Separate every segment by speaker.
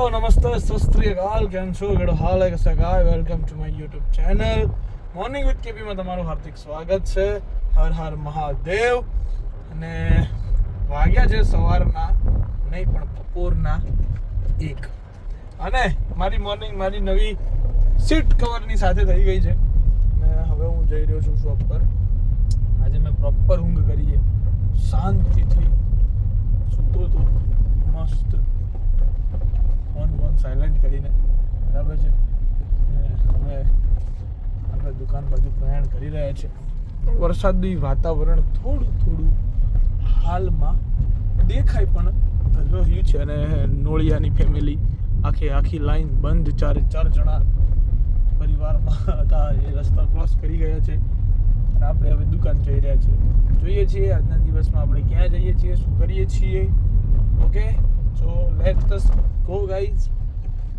Speaker 1: Hello નમસ્તે સસ્ત્રીયકાલ કેમ છો? ગડો હાલ એક સગાય welcome to my YouTube channel morning with કેપીમાં તમારું હાર્દિક સ્વાગત છે. હર હર મહાદેવ. અને વાગ્યા છે સવારના, નહીં, પણ બપોરના એક. અને મારી મોર્નિંગ મારી નવી સીટ કવરની સાથે થઈ ગઈ છે. અને હવે હું જઈ રહ્યો છું શોપ પર. આજે મેં પ્રોપર ઊંઘ કરી શાંતિથી સૂતો તો મસ્ત. સાયલેન્ટ કરીને, બરાબર છે? અમે આપણે દુકાન બાજુ પ્રયાણ કરી રહ્યા છીએ વરસાદી વાતાવરણ થોડું થોડું હાલમાં દેખાય પણ રહ્યું છે અને નોળિયાની ફેમિલી આખી આખી લાઈન બંધ ચારે ચાર જણા પરિવારમાં હતા, એ રસ્તા ક્રોસ કરી ગયા છે. અને આપણે હવે દુકાન જઈ રહ્યા છીએ. જોઈએ છીએ, આજના દિવસમાં આપણે ક્યાં જઈએ છીએ, શું કરીએ છીએ. Okay so let go guys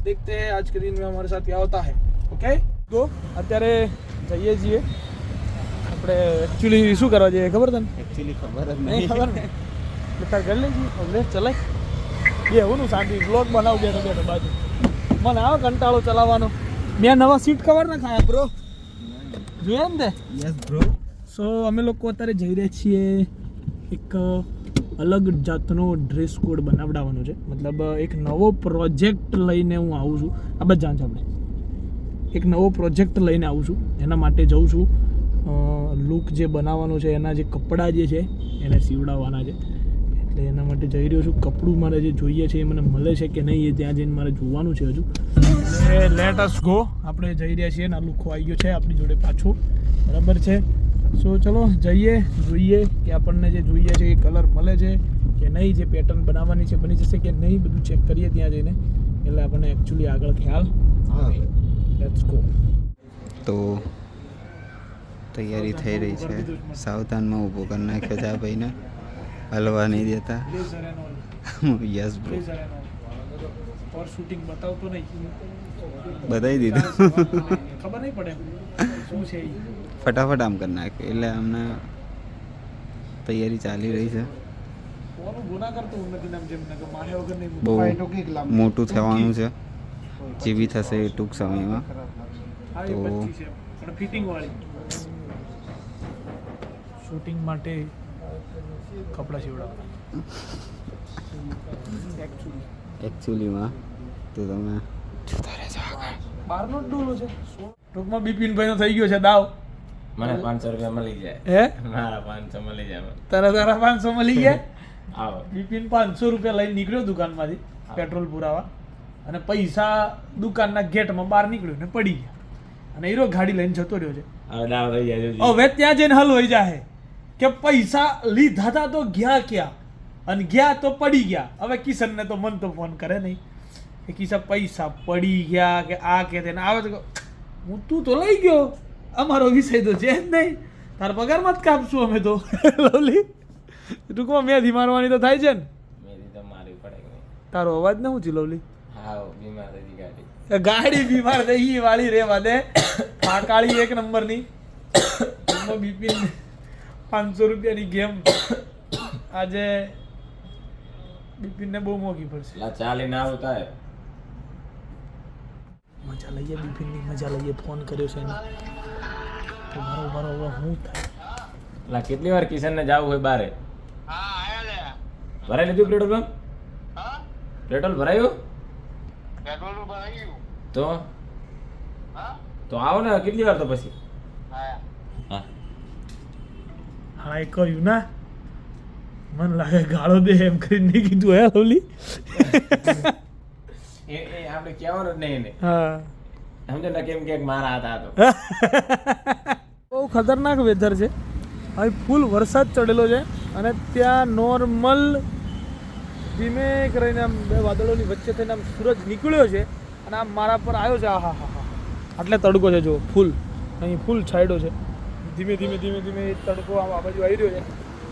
Speaker 1: देखते हैं आज के दिन में हमारे साथ क्या होता है ओके गो અત્યારે જઈએ છીએ આપણે એકચ્યુઅલી શું કરવા જઈએ ખબર તને
Speaker 2: એકચ્યુઅલી ખબર જ
Speaker 1: નહીં ખબર ને બેટા કરી લેજી હવે ચલાય એ હું શાંતિ બ્લોગ બનાવ બેઠો બેઠો બાજુ મને આવે કંટાળો ચલાવવાનો મેં નવા સીટ કવર ના ખાયા બ્રો જોયા ને તે
Speaker 2: યસ બ્રો
Speaker 1: સો અમે લોકો અત્યારે જઈ રહ્યા છીએ એક અલગ જાતનો ડ્રેસ કોડ બનાવડાવવાનો છે. મતલબ એક નવો પ્રોજેક્ટ લઈને હું આવું છું. આ બધા જાણ આપણે. એક નવો પ્રોજેક્ટ લઈને આવું છું. એના માટે જઉં છું. લુક જે બનાવવાનો છે, એના જે કપડાં જે છે, એને સીવડાવવાના છે. એટલે એના માટે જઈ રહ્યો છું. કપડું મારે જે જોઈએ છે, એ મને મળે છે કે નહીં, એ ત્યાં જઈને મારે જોવાનું છે હજુ. લેટ અસ ગો આપણે જઈ રહ્યા છીએ. અને આ લુખો આવી ગયો છે આપણી જોડે પાછો. બરાબર છે? સો ચલો જઈએ જોઈએ કે આપણને જે જોઈએ છે એ કલર મળે છે કે નહીં જે પેટર્ન બનાવવાની છે બની જશે કે નહીં બધું ચેક કરીએ ત્યાં જઈને. એટલે આપણને એકચ્યુઅલી આગળ ખ્યાલ આવે. લેટ્સ ગો
Speaker 2: તો તૈયારી થઈ રહી છે. સાવધાનમાં ઊભો કરી નાખ્યો છે આ ભાઈને. હલવા નહીં દેતા. યસ બ્રો
Speaker 1: ઓર શૂટિંગ બતાવતો નહીં.
Speaker 2: બતાવી દીધું.
Speaker 1: ખબર નહીં પડે. શું છે
Speaker 2: ફટાફટ આમ કરી નાખ્યું એટલે અમને તૈયારી ચાલી રહી છે.
Speaker 1: કોનું ગુના કરતો હું નથી નામ જેમ કે મારે વગર નહીં
Speaker 2: બહુ મોટું થવાનું છે. જેવી થશે એ ટૂંક સમયમાં. તો-
Speaker 1: પચ્ચી છે. પણ ફિટિંગ વાળી શૂટિંગ માટે કપડાં સીવડાવવાના
Speaker 2: એકચ્યુઅલીમાં તો તમે જોતા રહેજો આગળ
Speaker 1: બહારનો જ ડોલો છે. ટૂંકમાં બિપિનભાઈનો થઈ ગયો છે દાવ.
Speaker 3: મને પાંચસો રૂપિયા મળી જાય.
Speaker 1: હે?
Speaker 3: મારા પાંચસો મળી જાય.
Speaker 1: તારા તારા પાંચસો મળી ગયા
Speaker 3: આવો.
Speaker 1: બિપિન પાંચસો રૂપિયા લઈને નીકળ્યો દુકાનમાંથી પેટ્રોલ પુરાવા. અને પૈસા દુકાનના ગેટમાં બહાર નીકળ્યો ને પડી ગયા. અને હીરો ગાડી લઈને જતો રહ્યો છે.
Speaker 3: હવે જાય
Speaker 1: ત્યાં જઈને હલ હોય જાહે. કે પૈસા લીધા હતા તો ગયા ક્યાં? અને ગયા તો પડી ગયા. હવે કિશનને તો મન તો ફોન કરે નહીં. કે કિશન પૈસા પડી ગયા કે આ કે તેને આવે તો હું તું તો લઈ ગયો. અમારો વિષય તો છે જ નહીં. તારા પગારમાં જ કાપશું અમે તો. લવલી ટૂંકમાં મેથી મારવાની તો થાય છે ને?
Speaker 3: મેરી તો મારવી પડે
Speaker 1: તારો અવાજ ને હું ઊંચી લવલી.
Speaker 3: હા બીમાર થઈ ગાડી.
Speaker 1: ગાડી બીમાર થઈ ગઈ વાળી રે વાદે પાકાળી એક નંબરની. બિપિન પાંચસો રૂપિયાની ગેમ. આજે બિપિનને બહુ મોંઘી પડશે.
Speaker 3: ચાલીને આવતા
Speaker 1: મજા લઈએ બિપિનની મજા લઈએ ફોન કર્યો છે એને. તો મારો મારો હવે હું થાય?
Speaker 3: લા કેટલી વાર કિશન ને જવું હોય બારે? ભરાઈ લીધું પેટ્રોલ પંપ? પેટ્રોલ ભરાયું? તો તો? આવો ને કેટલી વાર તો પછી? હા.
Speaker 1: હા એ કહ્યું ના. મન લાગે ગાળો દે એમ કરીને નહીં કીધું હે લવલી.
Speaker 3: એ એ આપણે કહેવાનું જ નહીં એને
Speaker 1: હા
Speaker 3: સમજો ને કેમ કે મારા હાથ હતો
Speaker 1: બહુ ખતરનાક વેધર છે હવે ફૂલ વરસાદ ચડેલો છે અને ત્યાં નોર્મલ ધીમે કરીને આમ બે વાદળોની વચ્ચે થઈને આમ સૂરજ નીકળ્યો છે અને આમ મારા પર આવ્યો છે આહા હા હા આટલે તડકો છે જો ફૂલ અહીં ફૂલ છાંયડો છે ધીમે ધીમે ધીમે ધીમે એ તડકો આમ આ બાજુ આવી રહ્યો છે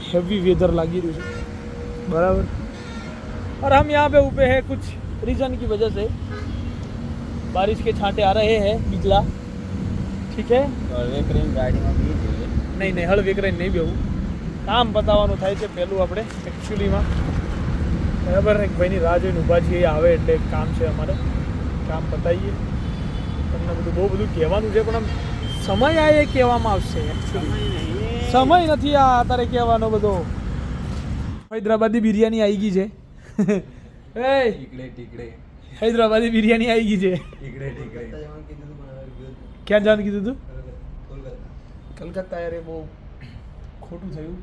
Speaker 1: હેવી વેધર લાગી રહ્યું છે બરાબર और हम यहाँ पे ऊपर हैं कुछ रीजन की वजह से बारिश के छांटे आ रहे हैं बिजला ठीक है
Speaker 3: હવે કરીને ગાડીમાં બી જોઈએ
Speaker 1: નહીં નહીં હળ વિકરાઈ નહીં બેવું કામ બતાવવાનું થાય છે પહેલું આપણે એકચ્યુઅલીમાં બરાબર એક ભાઈની રાહ જોઈને ઊભા છીએ એ આવે એટલે એક કામ છે અમારે કામ પતાવીએ તમને બધું બહુ બધું કહેવાનું છે પણ આમ સમય આ એ કહેવામાં આવશે actually. સમય નથી આ તારે કહેવાનો બધો હૈદરાબાદી બિરયાની આવી ગઈ છે એ
Speaker 3: ટીકડે ટીકડે.
Speaker 1: હૈદરાબાદી બિરયાની આવી ગઈ છે.
Speaker 3: ટીકડે ટીકડે.
Speaker 1: ક્યાં જવાનું કીધું તું? કલકત્તા. યાર એ બહુ ખોટું થયું.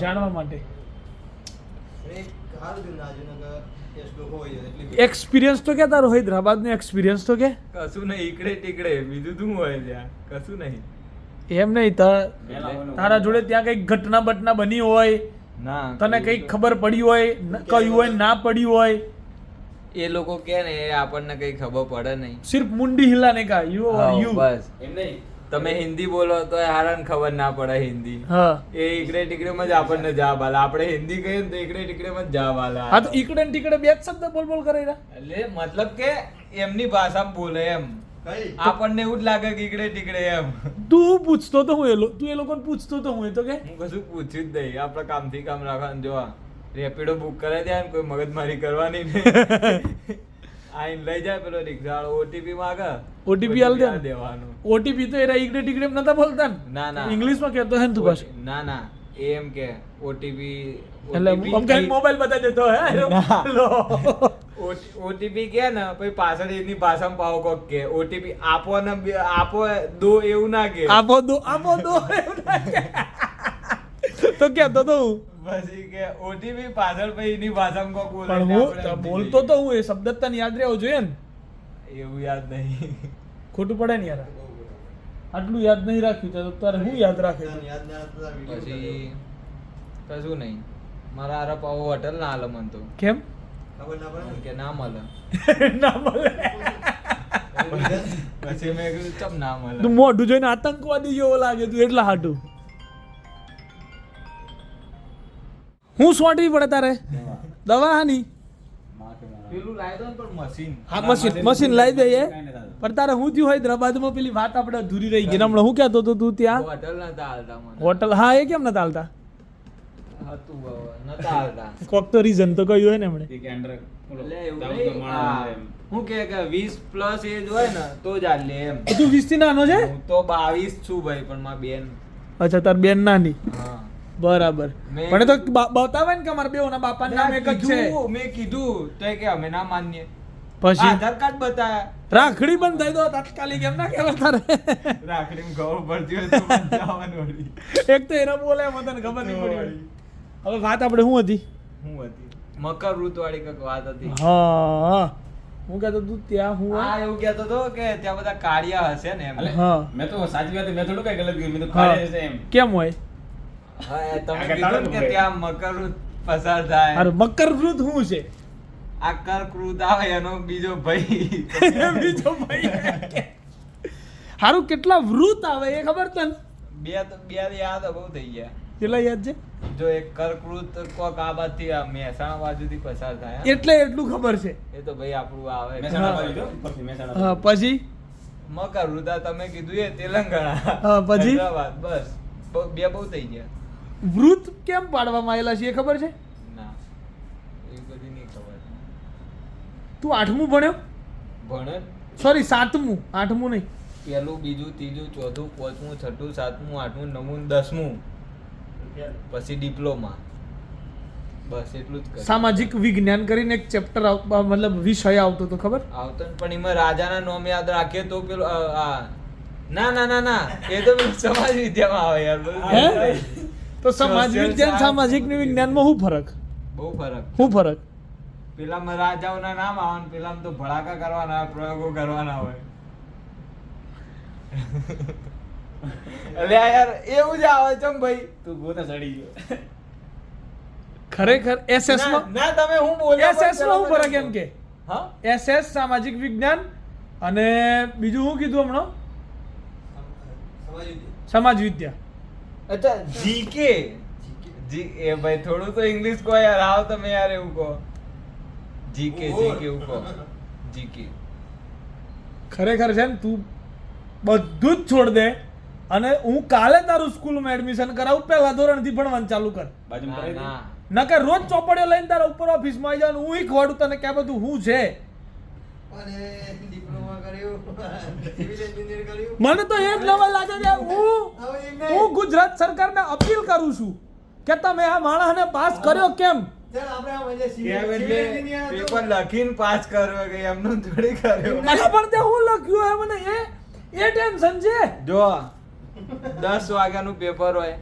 Speaker 1: જાણવા માટે. એક્સપિરિયન્સ તો કે તારો હૈદરાબાદનો એક્સપિરિયન્સ તો કે?
Speaker 3: કશું નહીં ઈકડે ટીકડે. બીજું શું હોય ત્યાં? કશું નહીં.
Speaker 1: એમ નહીં તારા જોડે ત્યાં કંઈક ઘટના બટના બની હોય
Speaker 3: ના
Speaker 1: તને કંઈક ખબર પડી હોય કયું હોય ના પડ્યું હોય.
Speaker 3: એ લોકો કે ને એ આપણને કઈ ખબર પડે નહીં.
Speaker 1: સિર્ફ મુંડી હિલાને કા યુ યુ
Speaker 3: બસ. એમ નહીં. તમે હિન્દી બોલો તો હારાને ખબર ના પડે હિન્દી.
Speaker 1: હા.
Speaker 3: એ ઈકડે ટીકડેમાં જ આપણને જવાબ આલે આપણે હિન્દી કહીએ ને તો ઈકડે ટીકડેમાં જ જવાબ આલે
Speaker 1: હા તો ઈકડે ને ટીકડે બે જ શબ્દ બોલ બોલ કરે
Speaker 3: એટલે મતલબ કે એમની ભાષામાં બોલે એમ. આપણને એવું જ લાગે કે ઈકડે ટીકડે એમ.
Speaker 1: તું પૂછતો તો હું એ લોકો તું એ લોકોને પૂછતો તો હું એ તો કે.
Speaker 3: હું કશું પૂછ્યું જ નહીં. આપણે કામથી કામ રાખવાનું જોવા રેપિડો બુક કરાવી દે કોઈ મગજમારી કરવાની નહીં. આઈને લઈ જાય પેલો રિક્ષાવાળો ઓટીપી માંગે
Speaker 1: ઓટીપી આલ દે ને.
Speaker 3: દેવાનું.
Speaker 1: ઓટીપી તો એરા ઈકડે ટીકડે નતા બોલતા ને.
Speaker 3: ના ના.
Speaker 1: ઇંગ્લિશમાં કહેતો હે ને તું પાછું.
Speaker 3: ના ના. એમ કે ઓટીપી
Speaker 1: એટલે આમ મોબાઈલ બતાવી દેતો હે? લો.
Speaker 3: ઓટીપી કે ને પછી પાછળ એની ભાષામાં પાવ કોક કે ઓટીપી આપો ને આપો દો એવું ના કે.
Speaker 1: આપો દો આપો દો એવું ના કે. તો કહેતો તો હું.
Speaker 3: પછી કે ઓટીપી પાછળ પછી એની ભાષામાં કોક બોલે
Speaker 1: પણ હું બોલતો તો હું એ શબ્દ તને યાદ રહેવો જોઈએ ને?
Speaker 3: એવું યાદ નહીં.
Speaker 1: ખોટું પડે ને યાર. આટલું યાદ નહીં રાખ્યું તો તારે હું યાદ રાખે
Speaker 3: પછી કશું નહીં. મારા આરા પાવો હોટલ ના હાલે મન તો.
Speaker 1: કેમ?
Speaker 3: કે ના મળે.
Speaker 1: ના મળે.
Speaker 3: પછી મેં કીધું ચમ ના મળે?
Speaker 1: તું મોઢું જોઈને આતંકવાદી જેવો લાગે તું એટલા હાટું. હું સોંટવી પડે તારે? દવા હાની
Speaker 3: પેલું લાવી દો પણ મશીન
Speaker 1: હા મશીન મશીન લાવી દઈએ પણ તારે હું થયું હૈદરાબાદમાં પેલી વાત આપણે અધૂરી રહી ગઈ હમણાં હું કહેતો હતો તું ત્યાં?
Speaker 3: હોટલ નતા હાલતા
Speaker 1: હોટલ હા એ કેમ નતા હાલતા?
Speaker 3: હતું બાબા, નતા હાલતા.
Speaker 1: કોક તો રીઝન તો કહ્યું હોય ને એમણે.
Speaker 3: હા. કે કે 20 પ્લસ એજ હોય ને તો જ હાલે એમ.
Speaker 1: તું થી નાનો છે?
Speaker 3: હું તો 22 છું ભાઈ પણ મારા બેન.
Speaker 1: અચ્છા તાર બેન નાની.
Speaker 3: હા.
Speaker 1: બરાબર. પણ તો બતાવે ને કે અમારા બેઓના બાપાનું નામ એક જ છે.
Speaker 3: કીધું, મેં કીધું તો કે અમે ના માનીએ.
Speaker 1: પછી?
Speaker 3: આધાર કાર્ડ બતાયા
Speaker 1: રાખડી બંધ થઈ દો તાત્કાલિક એમ ના કહેવાય તારે.
Speaker 3: રાખડીમાં ખબર ભરતી હોય તો જવાનું.
Speaker 1: એક તો એના બોલે મને ખબર નહીં પડી હવે વાત આપણે શું હતી?
Speaker 3: હું હતી? મકર ઋતુ વાળી કંઈક વાત હતી.
Speaker 1: હા. હું કહેતો તું ત્યાં હું
Speaker 3: આ એવું કહેતો તો કે ત્યાં બધા કાળિયા હશે ને એમ.
Speaker 1: હા.
Speaker 4: મેં તો સાચી વાત મેં થોડું કઈ ગલત કર્યું મેં તો કાળિયા હશે એમ.
Speaker 1: કેમ હોય?
Speaker 3: તમે કીધું કે ત્યાં મકર પસાર થાય.
Speaker 1: અરે મકર વૃત શું છે?
Speaker 3: આ કર્કવૃત આવે એનો બીજો ભાઈ.
Speaker 1: બીજો ભાઈ. હારું કેટલા વૃત આવે એ ખબર તને?
Speaker 3: બે તો બે યાદ બહુ થઈ ગયા.
Speaker 1: કેટલા યાદ છે?
Speaker 3: જો એક કર્કવૃત કોક આ બાજુથી આ મહેસાણા બાજુથી પસાર થાય.
Speaker 1: એટલે એટલું ખબર છે.
Speaker 3: એ તો ભાઈ આપણું આવે.
Speaker 4: મહેસાણા બાજુ જો, મહેસાણા
Speaker 1: પછી?
Speaker 3: મકર તમે કીધું એ તેલંગાણા.
Speaker 1: હા, પછી?
Speaker 3: બસ. બે બહુ થઈ ગયા.
Speaker 1: વૃત કેમ પાડવામાં આવેલા છે એ ખબર છે?
Speaker 3: ના એ બધી નહીં ખબર.
Speaker 1: તું આઠમું ભણ્યો?
Speaker 3: ભણે
Speaker 1: સોરી સાતમું. આઠમું નહીં.
Speaker 3: પહેલું બીજું ત્રીજું ચોથું પાંચમું છઠ્ઠું સાતમું આઠમું નવમું દસમું. પછી ડિપ્લોમા. બસ એટલું જ
Speaker 1: સામાજિક વિજ્ઞાન કરીને એક ચેપ્ટર મતલબ વિષય આવતો તો ખબર?
Speaker 3: આવતો પણ એમાં રાજાના નામ યાદ રાખીએ તો પેલો આ. ના ના ના ના. એ તો સમાજ વિદ્યામાં આવે યાર.
Speaker 1: તો સમાજ વિજ્ઞાન. સામાજિક વિજ્ઞાનમાં શું ફરક?
Speaker 3: બહુ ફરક.
Speaker 1: શું ફરક?
Speaker 3: પેલામાં રાજાઓના નામ આવે પેલા પેલામાં તો ભડાકા કરવાના હોય, પ્રયોગો કરવાના હોય. યાર એવું જ આવે ચમ ભાઈ.
Speaker 4: તું ગોતા ચડી ગયો.
Speaker 1: ખરેખર એસએસમાં
Speaker 3: ના, તમે હું બોલ્યા
Speaker 1: એસએસમાં હું ફરક એમ કે?
Speaker 3: હા?
Speaker 1: એસએસ સામાજિક વિજ્ઞાન અને બીજું શું કીધું હમણાં? સમાજ વિદ્યા
Speaker 3: અચ્છા જીકે જી એ ભાઈ થોડું તો ઇંગ્લિશ કહો યાર આવ તમે યાર એવું કહો. જીકે જીકે એવું કહો. જીકે
Speaker 1: ખરેખર છે ને તું બધું જ છોડ દે અને હું કાલે તારું સ્કૂલમાં એડમિશન કરાવું પહેલા ધોરણથી ભણવાનું ચાલુ કર. નકર રોજ ચોપડીઓ લઈને તારા ઉપર ઓફિસમાં આવી જવાનું હું ખોડું તને કે બધું હું છે? મને તો એ જ નવા લાગે છે. હું હું ગુજરાત સરકારને અપીલ કરું છું કે તમે આ માણસને પાસ કર્યો કેમ?
Speaker 3: કેમ પેપર લખીને પાસ કર્યો કે એમનું થોડી કર્યો.
Speaker 1: મને પણ તે હું લખ્યું હે મને એ એ ટેન્શન છે.
Speaker 3: જો દસ વાગ્યાનું પેપર હોય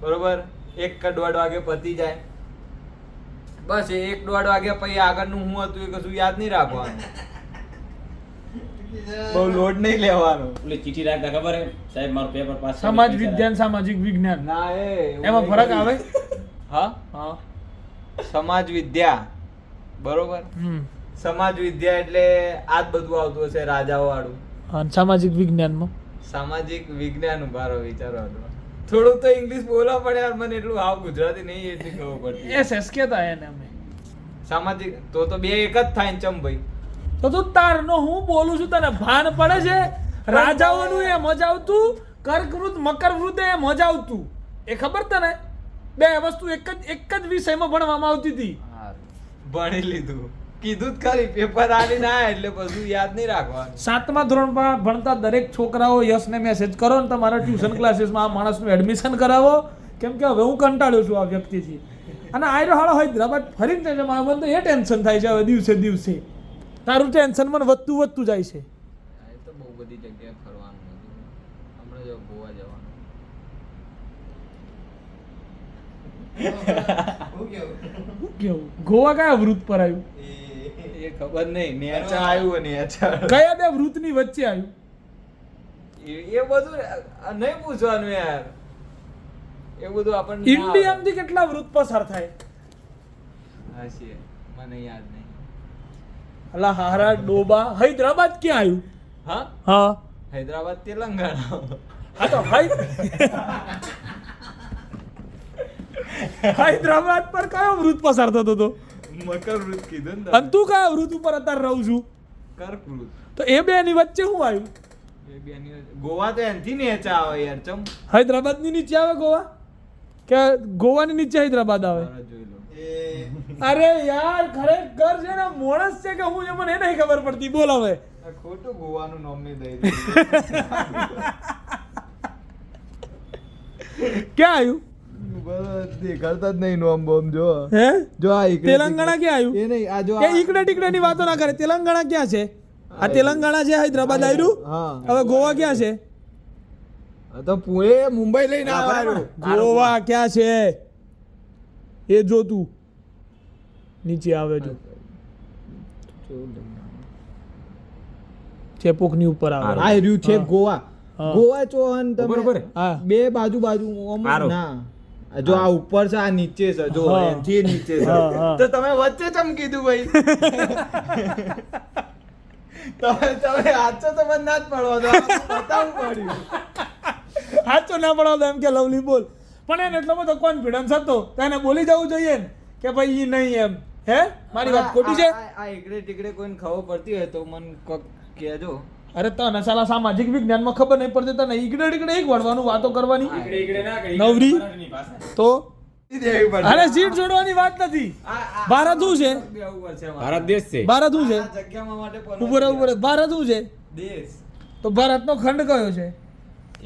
Speaker 3: બરોબર? એક કે દોઢ વાગે પતી જાય. બસ એ એક દોઢ વાગે પછી આગળનું હું હતું એ કશું યાદ નહીં રાખવાનું. બહુ લોડ નહીં લેવાનો.
Speaker 4: એટલે ચીઠી રાખતા ખબર હે? સાહેબ મારું પેપર પાસ
Speaker 1: સમાજ વિજ્ઞાન સામાજિક વિજ્ઞાન.
Speaker 3: ના એ
Speaker 1: એમાં ફરક આવે?
Speaker 3: હા?
Speaker 1: હા.
Speaker 3: સમાજ વિદ્યા. બરોબર? સમાજ વિદ્યા એટલે આ જ બધું આવતું હશે રાજાઓ વાળું
Speaker 1: અને સામાજિક વિજ્ઞાનમાં.
Speaker 3: સામાજિક વિજ્ઞાન ઉભારો વિચારો થોડું થોડુંક તો ઇંગ્લિશ બોલવા પડે યાર મને એટલું આવ ગુજરાતી નહીં એટલી ખબર પડતી.
Speaker 1: એ એસ કેતા એને અમે.
Speaker 3: સામાજિક તો તો બે એક જ થાય ને ચમ ભાઈ?
Speaker 1: તો તું તારનો હું બોલું છું તને ભાન પડે છે? રાજાઓનું એ મજા આવતું કર્કવૃત મકરવૃત એ મજા આવતું. એ ખબર તને? બે વસ્તુ એક જ એક જ વિષયમાં ભણવામાં આવતી હતી.
Speaker 3: ભણી લીધું. કીધું જ ખરી પેપર આવી ના એટલે બધું યાદ નહીં રાખવાનું.
Speaker 1: સાતમા ધોરણમાં ભણતા દરેક છોકરાઓ યશને મેસેજ કરો ને તમારા ટ્યુશન ક્લાસીસમાં આ માણસનું એડમિશન કરાવો. કેમ કે હવે હું કંટાળ્યો છું આ વ્યક્તિથી. અને આયરો હાળો હૈદરાબાદ ફરીને જાય છે મારા મન તો એ ટેન્શન થાય છે હવે દિવસે દિવસે. તારું ટેન્શન મને વધતું વધતું જાય છે.
Speaker 3: તો બહુ બધી જગ્યાએ ફરવાનું હતું હમણાં જો ગોવા જવાનું.
Speaker 1: શું કેવું? ગોવા કયા વૃત પર આવ્યું?
Speaker 3: એ ખબર નહીં. નેચા આવ્યું નેચા
Speaker 1: કયા બે વૃતની વચ્ચે આવ્યું?
Speaker 3: એ એ બધું નહીં પૂછવાનું યાર. એ બધું આપણને ના
Speaker 1: ઇન્ડિયામાંથી કેટલા વૃત પસાર થાય?
Speaker 3: હા છે. મને યાદ નહીં
Speaker 1: અલા હારા ડોબા. હૈદરાબાદ ક્યાં આવ્યું?
Speaker 3: હા?
Speaker 1: હા.
Speaker 3: હૈદરાબાદ તેલંગાણા
Speaker 1: હા તો હૈ હૈદરાબાદ પર કયો વૃત પસાર થતો હતો
Speaker 3: મકર વૃત કીધું ને
Speaker 1: અને તું કયા વૃત ઉપર અત્યારે રહું છું?
Speaker 3: કર્કવૃત
Speaker 1: તો એ બે ની વચ્ચે શું આવ્યું?
Speaker 3: એ બેની વચ્ચે- ગોવા તો એનથી નેચા આવે યાર ચમ.
Speaker 1: હૈદરાબાદની નીચે આવે ગોવા? કે ગોવાની નીચે હૈદરાબાદ આવે. અરે યાર ખરેખર છે ને મોણસ છે કે હું છે મને એ નહીં ખબર પડતી. બોલ હવે.
Speaker 3: ખોટું ગોવાનું નામ નહીં દઈ
Speaker 1: ક્યાં આવ્યું
Speaker 3: બસ દેખાડતા જ નહીં નોમ બોમ જો.
Speaker 1: હે?
Speaker 3: જો આ
Speaker 1: તેલંગાણા ક્યાં આવ્યું
Speaker 3: એ નહીં આ જો
Speaker 1: એ ઈકડે ટીકડે ની વાતો ના કરે. તેલંગાણા ક્યાં છે? આ તેલંગાણા છે હૈદરાબાદ આવ્યું હવે ગોવા ક્યાં છે?
Speaker 3: તો પુણે મુંબઈ લઈને આવ્યો.
Speaker 1: ગોવા ક્યાં છે? એ જો તું. નીચે આવે જો ચેપોકની ઉપર આવે.
Speaker 3: આ રહ્યું છે ગોવા. ગોવા ચોહન તમે
Speaker 4: બરોબર.
Speaker 3: બે બાજુ બાજુ ઓમ ના. આ જો આ ઉપર છે આ નીચે છે. જો
Speaker 1: જે
Speaker 3: એનથી નીચે છે. તો તમે વચ્ચે ચમ કીધું ભાઈ? તમે તમે આજ તો મને ના જ પડવા દો. બતાવવું પડ્યું.
Speaker 1: સાચો ના પડાવતો એમ કે લવલી બોલ. પણ એને એટલો બધો કોન્ફિડન્સ હતો તો એને બોલી જવું જોઈએ ને કે ભાઈ એ નહીં એમ. હે? મારી વાત ખોટી છે?
Speaker 3: આ- એકડે ટીકડે કોઈને ખબર પડતી હોય તો મને કોક કહેજો.
Speaker 1: અરે તને સાલા સામાજિક વિજ્ઞાનમાં ખબર નહીં પડતી તને ઈકડે ટીકડે એક વળવાનું વાતો કરવાની? નવરી? તો. અરે સીટ જોડવાની વાત નથી. ભારત શું છે.
Speaker 4: ભારત દેશ છે.
Speaker 1: ભારત શું છે?
Speaker 3: આ જગ્યામાં માટે પરવાનગી
Speaker 1: ઉપર ઉપર ભારત શું છે?
Speaker 3: દેશ.
Speaker 1: તો ભારતનો ખંડ કયો છે?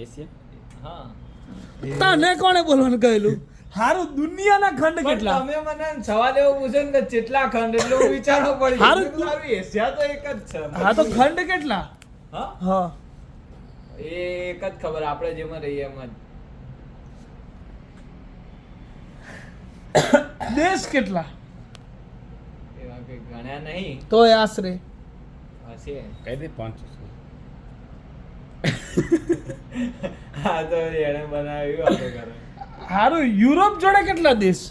Speaker 4: એશિયા.
Speaker 1: તને કોણે બોલવાનું કહેલું? હારું દુનિયાના ખંડ કેટલા?
Speaker 3: તમે મને સવાલ એવો પૂછ્યો ને કે કેટલા ખંડ એટલે હું વિચારવો પડી
Speaker 1: હારું
Speaker 3: મેં એશિયા તો એક જ છે.
Speaker 1: હા તો ખંડ કેટલા?
Speaker 3: હા?
Speaker 1: હા.
Speaker 3: એ એક જ ખબર આપણે જેમાં રહીએ એમાં જ.
Speaker 1: દેશ કેટલા?
Speaker 3: એવા કે ગણ્યા નહીં.
Speaker 1: તો એ આશરે.
Speaker 3: હશે.
Speaker 4: કઈ દે પાંચ
Speaker 3: હા તો એણે બનાવ્યું આપણે ઘરે.
Speaker 1: હારું યુરોપ જોડે કેટલા દેશ?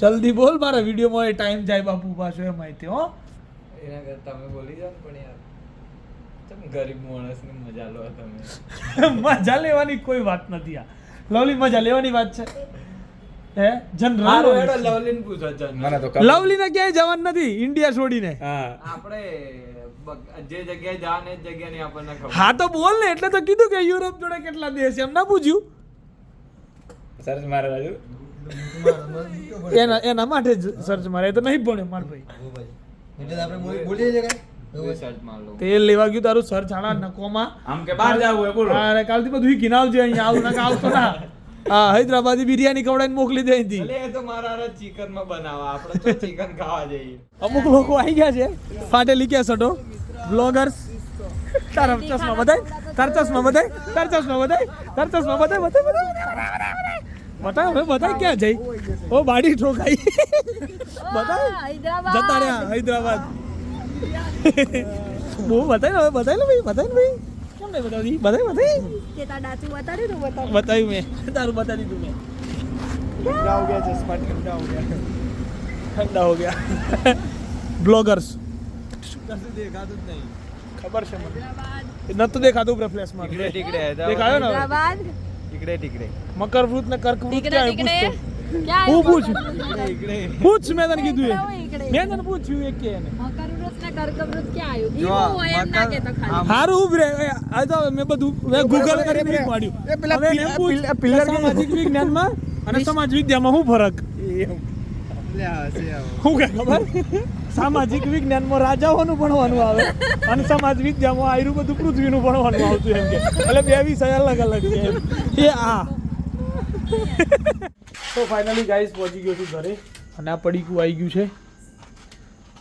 Speaker 1: જલ્દી બોલ મારા વિડીયોમાં એ ટાઈમ જાય બાપુ પાછો એ માહિતી હો.
Speaker 3: એના કરતા તમે બોલી જાવ પણ યાર. તમે ગરીબ માણસની મજા લો તમે?
Speaker 1: મજા લેવાની કોઈ વાત નથી આ. લવલી મજા લેવાની વાત છે? હે? જનરલ
Speaker 3: લવલીન પૂછો જનરલ
Speaker 4: મને તો
Speaker 1: લવલી ને ક્યાંય જવાનું નથી ઇન્ડિયા છોડીને.
Speaker 4: હા.
Speaker 3: આપણે જે જગ્યાએ જવાનું એ જગ્યાની આપણને ખબર.
Speaker 1: હા તો બોલ ને એટલે તો કીધું કે યુરોપ જોડે કેટલા દેશ એમ ના પૂછ્યું?
Speaker 4: સર્ચ મારે બાજુ.
Speaker 1: એના એના માટે જ સર્ચ મારે. એ તો નહીં ભણ્યો માર ભાઈ.
Speaker 3: સર્ચ માર લો.
Speaker 1: તેલ લેવા ગયું તારું સર્ચ આણા નકોમાં.
Speaker 4: આમ કે બહાર જાવું એ બોલો.
Speaker 1: અરે કાલથી બધું ગિનાવજે અહીંયા. આવું ના આવતો ના. હા હૈદરાબાદી બિરયાની ખવડાવીને મોકલી દે અહીંથી.
Speaker 3: ભલે એ તો મારા ચિકનમાં બનાવવા આપણે તો ચિકન ખાવા જઈએ.
Speaker 1: અમુક લોકો આવી ગયા છે. ફાટેલી કે સટો બ્લોગર્સ તારા ચશ્મા બધાય? તારા ચશ્મા બધાય? તારા ચશ્મા બધાય? તારા ચશ્મા બધાય બધાય બધાય બતા હવે બતા ક્યાં જઈ ઓ બાડી ઠોકાઈ.
Speaker 5: બતા
Speaker 1: જતા રહ્યા હૈદરાબાદ. બહુ બતાય હવે બતાય ભાઈ બતાય ભાઈ. કેમ નહીં બતાવી બતાય બતાય મેં. તારું બતાડી દીધું મેં. ગયા ચશ્મા ઠંડા હો ગયા. બ્લોગર્સ ખબર છે મને. નતું દેખાતું ફ્લેશમાં
Speaker 3: ટીકડે ટીકડે
Speaker 1: દેખાયો ને
Speaker 5: હૈદરાબાદ?
Speaker 3: ટીકડે ટીકડે.
Speaker 1: મકરવૃત ને કર્કવૃત ક્યાં?
Speaker 5: ટીકડે?
Speaker 1: પૂછતો
Speaker 5: ક્યાં
Speaker 1: હું પૂછ? પૂછ મેં તને કીધું. મેં તને પૂછ્યું એક કે એને. હારું ઉભરે આ તો મેં બધું ગૂગલ કરીને પાડ્યું સામાજિક વિજ્ઞાનમાં અને સમાજ વિદ્યામાં શું ફરક શું કે ખબર? સામાજિક વિજ્ઞાનમાં રાજાઓનું ભણવાનું આવે અને સમાજ વિદ્યામાં આયરું બધું પૃથ્વીનું ભણવાનું આવતું એમ કે. એટલે બે વિષય અલગ અલગ છે એ આ. તો ફાઇનલી ગાઈસ પહોંચી ગયો છું ઘરે અને આ પડીકું આવી ગયું છે.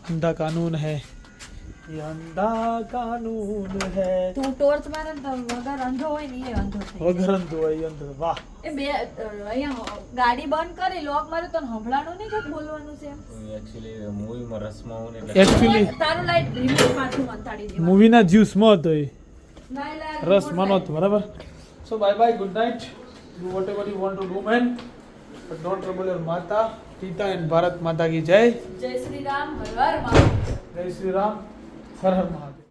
Speaker 1: અંધા કાનૂન હે. ये अंधा कानून है
Speaker 5: તું ટોર્ચ મારે ને તો વગર અંધો હોય ને એ અંધો થઈ જાય.
Speaker 1: વગર અંધો હોય અંધો વાહ
Speaker 5: એ બે અ, અહીંયા ગાડી બંધ કરી લોક મારે તો સંભળાણું નહીં કે બોલવાનું છે એમ.
Speaker 4: એકચ્યુઅલી મૂવીમાં રસમાં હું ને
Speaker 1: એકચ્યુઅલી
Speaker 5: તારું લાઈટ રિમોટ માંથી મંતાડી દેવાનું.
Speaker 1: મૂવીના જ્યુસમાં હતો એ
Speaker 5: ના, લા,
Speaker 1: રસ
Speaker 5: remote
Speaker 1: માનો
Speaker 5: લાઈટ.
Speaker 1: હતો બરાબર so bye bye good night do whatever you want to do man but don't trouble your માતા પિતા એન્ડ ભારત માતા કી જય
Speaker 5: જય શ્રી રામ હર હર મહાદેવ.
Speaker 1: જય શ્રી રામ હર હર મહાદેવ.